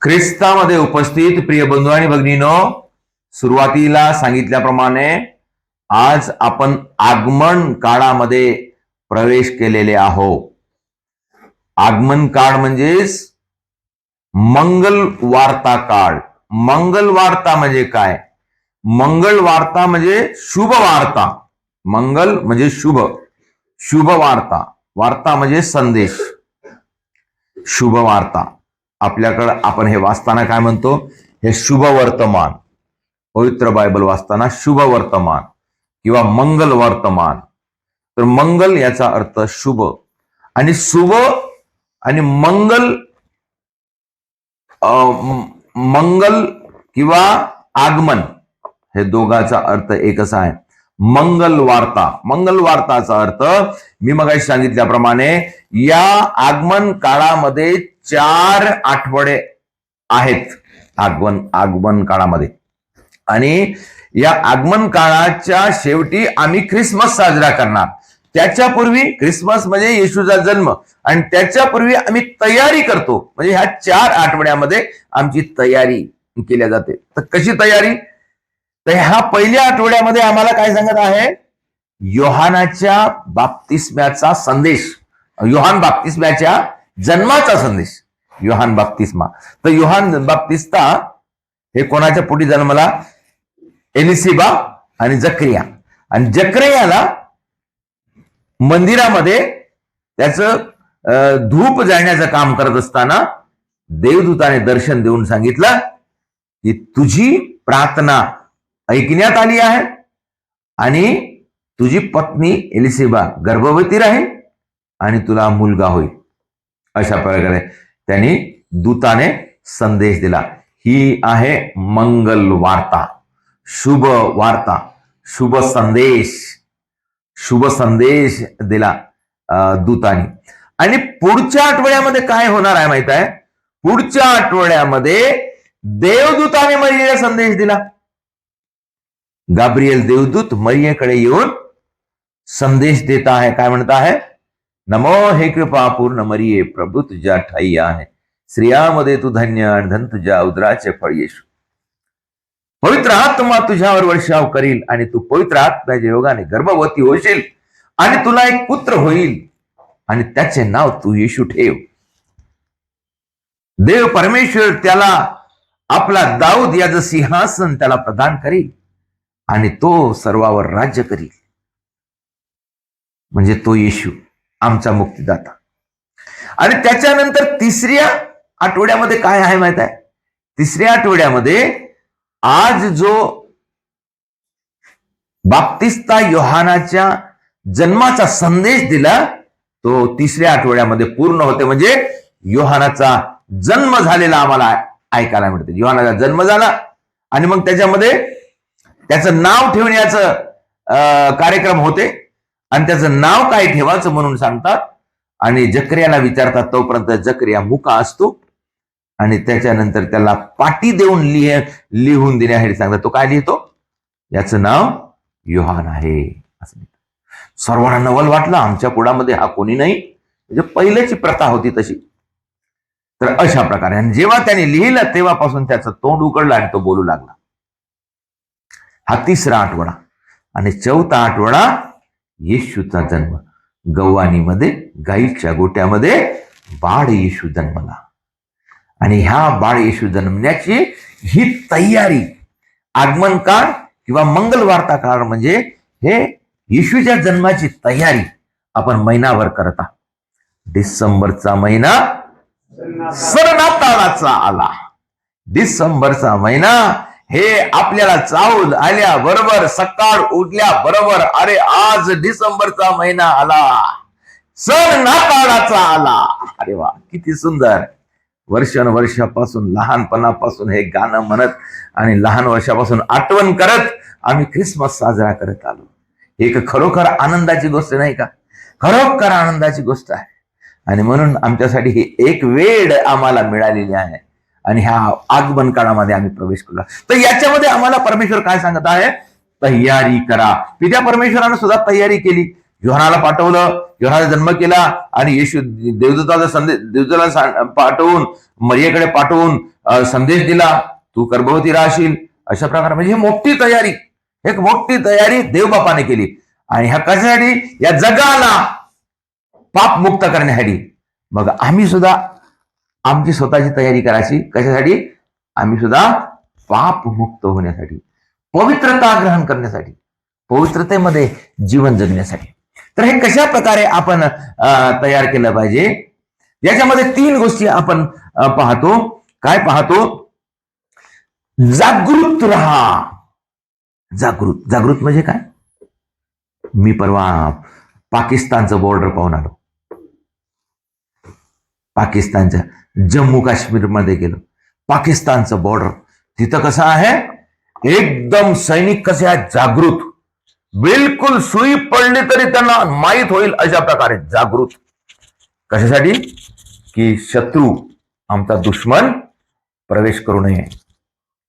ख्रिस्तामध्ये उपस्थित प्रिय बंधू आणि भगिनीनो सुरुवातीला सांगितल्याप्रमाणे आज आपण आगमन काळामध्ये प्रवेश केलेले आहो आगमन काळ म्हणजेच मंगल वार्ता काळ. मंगल वार्ता म्हणजे काय? मंगल वार्ता म्हणजे शुभ वार्ता मंगल म्हणजे शुभ. शुभ वार्ता वार्ता म्हणजे संदेश. शुभ वार्ता. आपल्याकडं आपण हे वाचताना काय म्हणतो? हे शुभ वर्तमान. पवित्र बायबल वाचताना शुभ वर्तमान किंवा मंगल वर्तमान. तर मंगल याचा अर्थ शुभ आणि शुभ आणि मंगल अं, मंगल किंवा आगमन हे दोघाचा अर्थ एकच आहे. मंगल वार्ता मंगल वार्ताचा अर्थ मी मगाशी सांगितल्याप्रमाणे या आगमन काळामध्ये चार आठवडे आहेत. आगमन आगमन काळामध्ये. आणि या आगमन काळाच्या शेवटी आम्ही ख्रिसमस साजरा करणार. त्याच्यापूर्वी ख्रिसमस म्हणजे येशूचा जन्म. आणि त्याच्यापूर्वी आम्ही तयारी करतो. म्हणजे ह्या चार आठवड्यामध्ये आमची तयारी केल्या जाते. तर कशी तयारी? तर ह्या पहिल्या आठवड्यामध्ये आम्हाला काय सांगत आहे? योहानाच्या बाप्तिस्म्याचा संदेश. योहान बाप्तिस्म्याच्या जन्माचा संदेश. योहान बाप्तिस्मा. तर योहान बाप्तिस्ता हे कोणाच्या पोटी जन्मला? एलिसिबा आणि जक्रिया. आणि जक्रियाला मंदिरामध्ये त्याचं धूप जाळण्याचं काम करत असताना देवदूताने दर्शन देऊन सांगितलं की तुझी प्रार्थना ऐकण्यात आली आहे. आणि तुझी पत्नी एलिसेबा गर्भवती राहील आणि तुला मुलगा होईल. अशा प्रकारे त्यांनी दूताने संदेश दिला. ही आहे मंगल वार्ता. शुभ वार्ता. शुभ संदेश. शुभ संदेश दिला दूताने. आणि पुढच्या आठवड्यामध्ये काय होणार आहे माहीत आहे? पुढच्या आठवड्यामध्ये देवदूताने महिलेला संदेश दिला. गाब्रियल देवदूत मरियेकडे येऊन संदेश देत आहे काय म्हणत आहे नमो हे कृपा पूर्ण मरिये प्रभू तुझ्या ठाई आहे. स्त्रियामध्ये तू धन्य आणि धन तुझ्या उदराचे फळ येशू. पवित्र आत्मा तुझ्यावर वर्षाव करील आणि तू पवित्र आत्म्याच्या योगाने गर्भवती होशील आणि तुला एक पुत्र होईल आणि त्याचे नाव तू येशू ठेव. देव परमेश्वर त्याला आपला दाऊद याचं सिंहासन त्याला प्रदान करील. आणि तो सर्वावर राज्य करील. म्हणजे तो येशू आमचा मुक्तीदाता. आणि त्याच्यानंतर तिसऱ्या आठवड्यामध्ये काय आहे माहीत आहे? तिसऱ्या आठवड्यामध्ये आज जो बाप्तिस्ता योहानाच्या जन्माचा संदेश दिला तो तिसऱ्या आठवड्यामध्ये पूर्ण होते. म्हणजे योहानाचा जन्म झालेला आम्हाला ऐकायला मिळते. योहानाचा जन्म झाला आणि मग त्याच्यामध्ये त्याचं नाव ठेवण्याचं अं, कार्यक्रम होते. आणि त्याचं नाव काय ठेवायचं म्हणून सांगतात. आणि जक्रियाला विचारतात तोपर्यंत जक्रिया मुका असतो. आणि त्याच्यानंतर त्याला पाटी देऊन लिह लिहून देण्यासाठी सांगतात. तो काय लिहितो? याचं नाव युहान आहे. असं सर्वांना नवल वाटलं. आमच्या कुडामध्ये हा कोणी नाही. म्हणजे पहिल्याची प्रथा होती तशी. तर अशा प्रकारे. आणि जेव्हा त्याने लिहिलं तेव्हापासून त्याचं तोंड उघडलं आणि तो बोलू लागला. हा तिसरा आठवडा. आणि चौथा आठवडा येशूचा जन्म. गव्हाणीमध्ये गाईच्या गोट्यामध्ये बाळ येशू जन्मला. आणि ह्या बाळ येशू जन्मण्याची ही तयारी आगमन काळ किंवा मंगल वार्ता काळ म्हणजे हे येशूच्या जन्माची तयारी आपण महिनाभर करता डिसेंबरचा महिना सरनाताळाचा आला. डिसेंबरचा महिना हे आपल्याला चावल आल्या बरोबर सकाळ उठल्या बरोबर. अरे आज डिसेंबरचा महिना आला. सण नाताळाचा आला. अरे वा किती सुंदर. वर्षानुवर्षापासून लहानपणापासून हे गाणं म्हणत आणि लहान वर्षापासून आठवण करत आम्ही ख्रिसमस साजरा करत आलो. एक खरोखर आनंदाची गोष्ट नाही का? खरोखर आनंदाची गोष्ट आहे. आणि म्हणून आमच्यासाठी ही एक वेळ आम्हाला मिळालेली आहे. आणि ह्या आगमन काळामध्ये आम्ही प्रवेश केला तर याच्यामध्ये आम्हाला परमेश्वर काय सांगत आहे? तयारी करा. पित्या परमेश्वरानं सुद्धा तयारी केली. योहानाला पाठवलं योहानाचा जन्म केला आणि येशू देवदूताचा संदेश देवदूताला पाठवून मरियेकडे पाठवून संदेश दिला तू गर्भवती राहशील. अशा प्रकारे म्हणजे ही मोठी तयारी. एक मोठी तयारी देवबापाने केली. आणि ह्या कशासाठी? या जगाला पाप मुक्त करण्यासाठी. मग आम्ही सुद्धा आमची स्वतःची तयारी करायची. कशासाठी? आम्ही सुद्धा पाप मुक्त होण्यासाठी पवित्रता ग्रहण करण्यासाठी पवित्रतेमध्ये जीवन जगण्यासाठी. तर हे कशा प्रकारे आपण तयार केलं पाहिजे? याच्यामध्ये तीन गोष्टी आपण पाहतो. काय पाहतो? जागृत राहा. जागृत. जागृत म्हणजे काय? मी परवा पाकिस्तानचं बॉर्डर पाहून आलो. पाकिस्तानच्या जम्मू काश्मीरमध्ये गेलो. पाकिस्तानचं बॉर्डर तिथं कसं आहे? एकदम सैनिक कसे आहेत? जागृत. बिलकुल सुई पडली तरी त्यांना माहीत होईल अशा प्रकारे जागृत. कशासाठी? की शत्रू आमचा दुश्मन प्रवेश करू नये.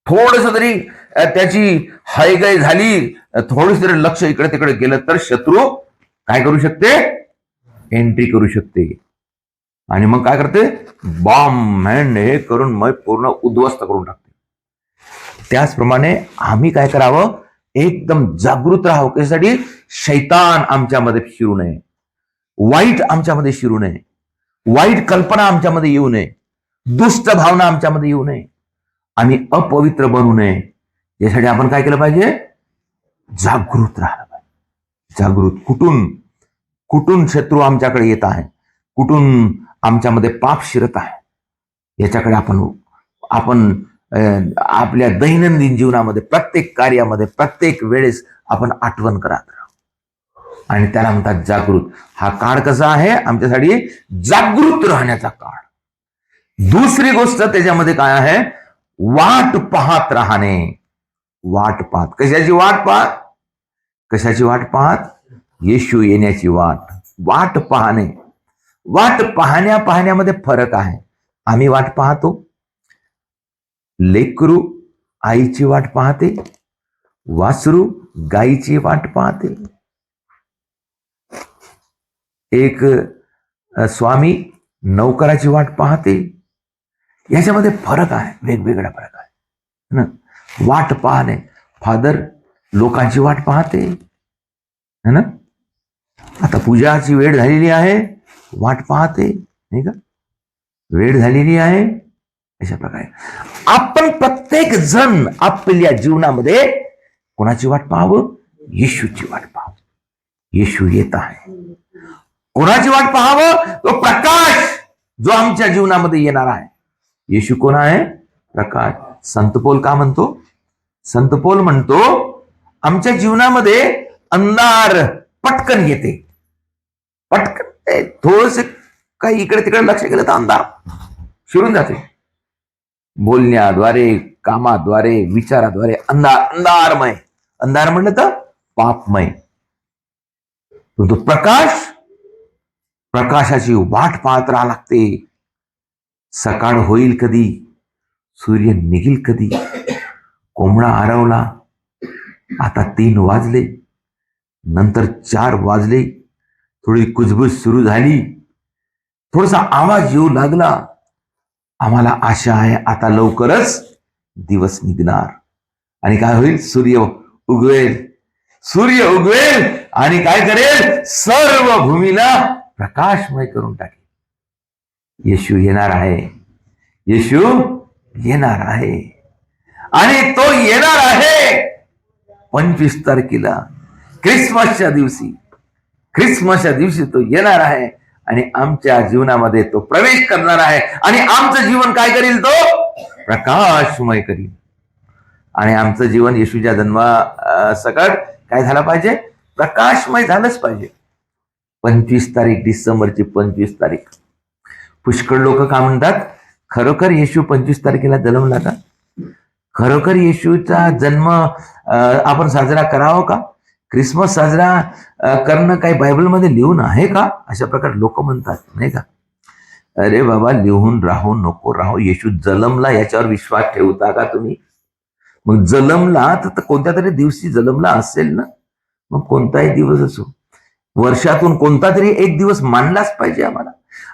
थोडस तरी त्याची हायगाई झाली थोडस तरी लक्ष इकडे तिकडे गेलं तर शत्रू काय करू शकते? एंट्री करू शकते. आणि मग काय करते? बॉम्ब हँड हे करून मग पूर्ण उद्ध्वस्त करून टाकते. त्याचप्रमाणे आम्ही काय करावं? एकदम जागृत राहावं. त्यासाठी शैतान आमच्यामध्ये शिरू नये. वाईट आमच्यामध्ये शिरू नये. वाईट कल्पना आमच्यामध्ये येऊ नये. दुष्ट भावना आमच्यामध्ये येऊ नये. आणि अपवित्र बनू नये. यासाठी आपण काय केलं पाहिजे? जागृत राहायला पाहिजे. जागृत. कुठून? कुठून शत्रू आमच्याकडे येत आहे कुठून आमच्यामध्ये पाप शिरत आहे? याच्याकडे आपण आपण आपल्या दैनंदिन जीवनामध्ये प्रत्येक कार्यामध्ये प्रत्येक वेळेस आपण आठवण करत आणि त्याला म्हणतात जागृत. हा काळ कसा आहे? आमच्यासाठी जागृत राहण्याचा काळ. दुसरी गोष्ट त्याच्यामध्ये काय आहे? वाट पाहत राहणे. वाट पाहत. कशाची वाट पाहत? कशाची वाट पाहत? येशू येण्याची वाट. वाट पाहणे. वाट पाहण्या पाहण्यामध्ये फरक आहे. आम्ही वाट पाहतो. लेकरू आईची वाट पाहते. वासरू गाईची वाट पाहते. एक स्वामी नौकराची वाट पाहते. याच्यामध्ये फरक आहे. वेगवेगळा फरक आहे. ना? वाट पाहणे. फादर लोकांची वाट पाहते. है ना? आता पूजाची वेळ झालेली आहे. वाट पाहते, नाही का? वेळ झालेली आहे, अशा प्रकारे. आपण प्रत्येक जण आपल्या जीवनामध्ये कोणाची वाट पाहावं? येशूची वाट पाहावं. येशू येत आहे. कोणाची वाट पाहावं? तो प्रकाश जो आमच्या जीवनामध्ये येणार आहे. येशू कोण आहे? प्रकाश. संतपोल का म्हणतो? संतपोल म्हणतो, आमच्या जीवनामध्ये अंधार पटकन येते. पटकन. थोडस काही इकडे तिकडे लक्ष केलं तर अंधार. शिरून जाते. बोलण्याद्वारे कामाद्वारे विचाराद्वारे अंधार अंधारमय. अंधार म्हणलं तर पापमय. परंतु प्रकाश प्रकाशाची वाट पाहत राहा लागते. सकाळ होईल कधी सूर्य निघेल कधी. कोंबडा आरवला. आता तीन वाजले. नंतर चार वाजले. थोडी कुजबूज सुरू झाली. थोडासा आवाज येऊ लागला. आम्हाला आशा आहे आता लवकरच दिवस निघणार. आणि काय होईल? सूर्य उगवेल. सूर्य उगवेल आणि काय करेल? सर्व भूमीला प्रकाशमय करून टाकेल. येशू येणार आहे. येशू येणार आहे. आणि तो येणार आहे. पंचवीस तारखेला क्रिसमसच्या दिवशी. ख्रिसमसच्या दिवशी तो येणार आहे आणि आमच्या जीवनामध्ये तो प्रवेश करणार आहे. आणि आमचं जीवन काय करील तो? प्रकाशमय करील. आणि आमचं जीवन येशूच्या जन्मा सकट काय झालं पाहिजे? प्रकाशमय झालंच पाहिजे. पंचवीस तारीख डिसेंबरची पंचवीस तारीख. पुष्कळ लोक का म्हणतात? खरोखर येशू पंचवीस तारखेला जन्मला का? खरोखर येशूचा जन्म अं, आपण साजरा करावा का? क्रिसमस साजरा करणं काही बायबलमध्ये लिहून आहे का? अशा प्रकारे लोक म्हणतात नाही का? अरे बाबा लिहून राहू नको राहू. येशू जलमला याच्यावर विश्वास ठेवता का तुम्ही? मग जलमला तर तर कोणत्या तरी दिवशी जलमला असेल ना? मग कोणताही दिवस असो. वर्षातून कोणता तरी एक दिवस मानलाच पाहिजे आम्हाला.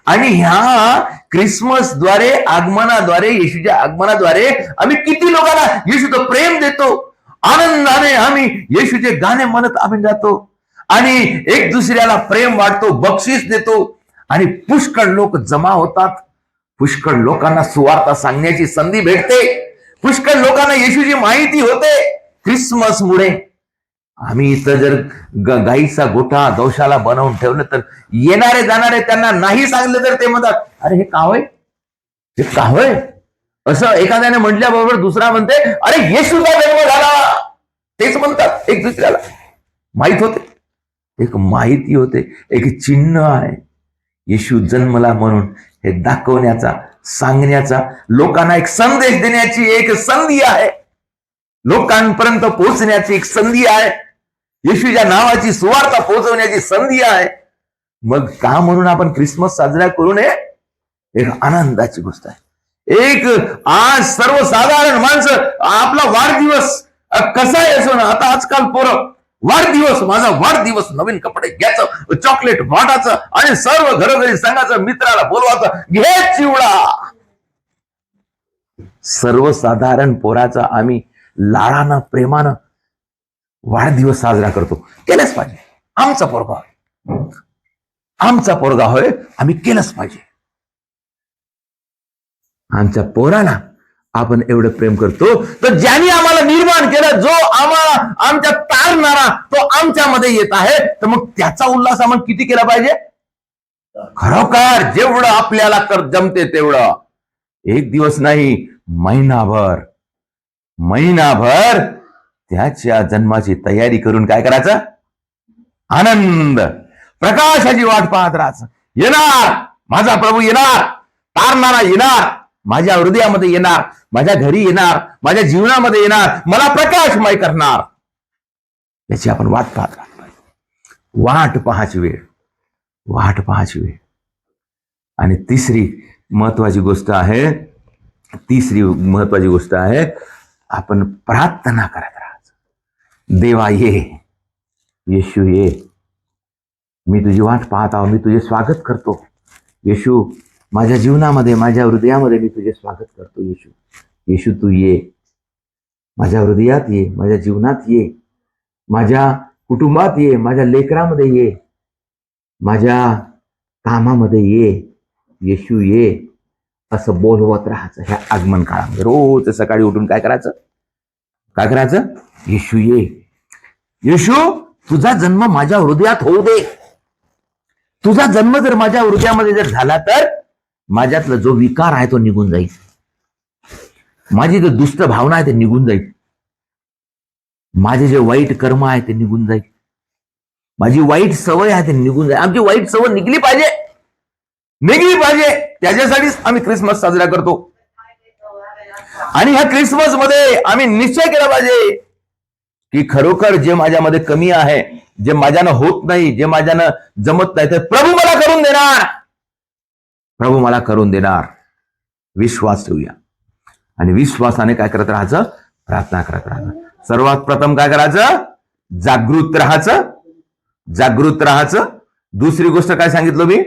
आणि ह्या क्रिसमसद्वारे आगमनाद्वारे येशूच्या आगमनाद्वारे आम्ही किती लोकांना येशूचं प्रेम देतो. आनंदाने आम्ही येशूचे गाणे म्हणत आम्ही जातो. आणि एक दुसऱ्याला प्रेम वाटतो बक्षीस देतो. आणि पुष्कळ लोक जमा होतात. पुष्कळ लोकांना सुवार्ता सांगण्याची संधी भेटते. पुष्कळ लोकांना येशूची माहिती होते. क्रिसमसमुळे आम्ही इथं जर ग- गाईचा गोठा दोषाला बनवून ठेवलं तर येणारे जाणारे त्यांना नाही सांगलं तर ते म्हणतात अरे हे कावय हे कावय असं एखाद्याने म्हटल्याबरोबर दुसरा म्हणते अरे येशूचा जन्म झाला. तेच म्हणतात एक दुसऱ्याला. माहीत होते. एक माहिती होते. एक चिन्ह आहे. येशू जन्मला म्हणून हे दाखवण्याचा सांगण्याचा लोकांना एक संदेश देण्याची एक संधी आहे. लोकांपर्यंत पोहोचण्याची एक संधी आहे. येशूच्या नावाची सुवार्ता पोहोचवण्याची संधी आहे. मग का म्हणून आपण क्रिसमस साजरा करू नये? एक आनंदाची गोष्ट आहे. एक आज सर्वसाधारण माणसं आपला वाढदिवस कसा आहे असं ना आता आजकाल पोरं वाढदिवस माझा वाढदिवस नवीन कपडे घ्यायचं चॉकलेट वाटायचं आणि सर्व घरोघरी सांगायचं मित्राला बोलवायचं घे चिवडा! सर्वसाधारण पोराचा आम्ही लाळानं प्रेमानं वाढदिवस साजरा करतो. केलंच पाहिजे. आमचा पोरगा आमचा पोरगा होय आम्ही केलंच पाहिजे. आमच्या पोराला आपण एवढं प्रेम करतो. तर ज्यांनी आम्हाला निर्माण केलं जो आम्हाला आमच्या तारणारा तो आमच्यामध्ये येत आहे तर मग त्याचा उल्हास आपण किती केला पाहिजे? खरोखर जेवढं आपल्याला कर जमते तेवढं. एक दिवस नाही महिनाभर महिनाभर त्याच्या जन्माची तयारी करून काय करायचं? आनंद. प्रकाशाची वाट पाहत राहायचं. येणार. माझा प्रभू येणार. तारणारा येणार. माझ्या हृदयामध्ये येणार माझ्या घरी येणार माझ्या जीवनामध्ये येणार मला प्रकाशमय करणार. याची आपण वाट पाहत वाट पाहायची वेळ. वाट पाहायची वेळ. आणि तिसरी महत्वाची गोष्ट आहे तिसरी महत्वाची गोष्ट आहे आपण प्रार्थना करत राहायचं. देवा ये. येशू ये. मी तुझी वाट पाहत आहो मी तुझे स्वागत करतो. येशू माझ्या जीवनामध्ये माझ्या हृदयामध्ये मी तुझे स्वागत करतो येशू. येशू तू ये. माझ्या हृदयात ये माझ्या जीवनात ये. माझ्या कुटुंबात ये माझ्या लेकरामध्ये ये. माझ्या कामामध्ये ये. येशू ये. असं बोलवत राहायचं ह्या आगमन काळामध्ये. रोज सकाळी उठून काय करायचं? काय करायचं? येशू ये. येशू तुझा जन्म माझ्या हृदयात होऊ दे. तुझा जन्म जर माझ्या हृदयामध्ये जर झाला तर माझ्यातला जो विकार आहे तो निघून जाईल. माझी जो दुष्ट भावना आहे ते निघून जाईल. माझे जे वाईट कर्म आहे ते निघून जाईल. माझी वाईट सवय आहे ते निघून जाईल. आमची वाईट सवय निघली पाहिजे. निघली पाहिजे. त्याच्यासाठीच आम्ही क्रिसमस साजरा करतो. आणि ह्या क्रिसमसमध्ये आम्ही निश्चय केला पाहिजे की खरोखर जे माझ्यामध्ये कमी आहे जे माझ्यानं होत नाही जे माझ्यानं जमत नाही ते प्रभू मला करून देणार. प्रभू मला करून देणार. विश्वास ठेवूया. आणि विश्वासाने काय करत राहायचं? प्रार्थना करत राहायचं. सर्वात प्रथम काय करायचं? जागृत राहायचं. जागृत राहायचं. दुसरी गोष्ट काय सांगितलं मी?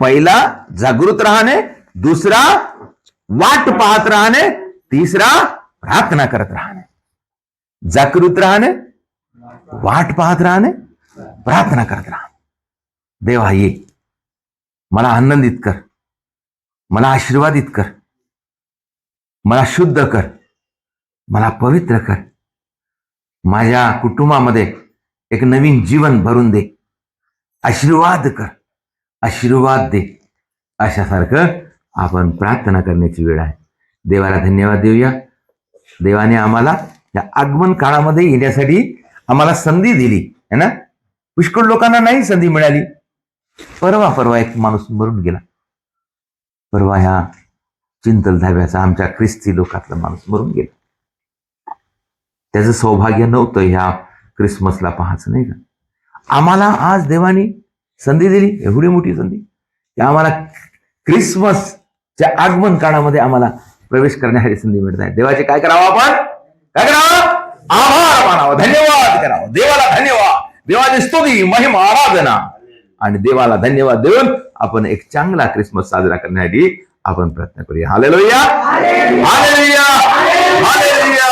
पहिला जागृत राहणे दुसरा वाट पाहत राहणे तिसरा प्रार्थना करत राहणे. जागृत राहणे वाट पाहत राहणे प्रार्थना करत राहणे. देवा ये. मला आनंदित कर. मला आशीर्वादित कर. मला शुद्ध कर. मला पवित्र कर. माझ्या कुटुंबामध्ये एक नवीन जीवन भरून दे. आशीर्वाद कर. आशीर्वाद दे. अशासारखं आपण प्रार्थना करण्याची वेळ आहे. देवाला धन्यवाद देऊया. देवाने आम्हाला या आगमन काळामध्ये येण्यासाठी आम्हाला संधी दिली है ना? पुष्कळ लोकांना नाही संधी मिळाली. परवा परवा एक माणूस मरून गेला. परवा ह्या चिंतल धाब्याचा आमच्या ख्रिस्ती लोकातला माणूस मरून गेला. त्याचं सौभाग्य नव्हतं ह्या क्रिसमसला पाहायचं नाही का? आम्हाला आज देवाने संधी दिली एवढी मोठी संधी. की आम्हाला क्रिसमसच्या आगमन काळामध्ये आम्हाला प्रवेश करण्यासाठी संधी मिळत आहे. देवाचे काय करावं आपण? काय करावं? आभार मानावं. धन्यवाद करावं. देवाला धन्यवाद. देवाची स्तुती महिमा आराधना. आणि देवाला धन्यवाद देऊन आपण एक चांगला क्रिसमस साजरा करण्यासाठी आपण प्रयत्न करूया. हाले लोया हालेलुया हालेलुया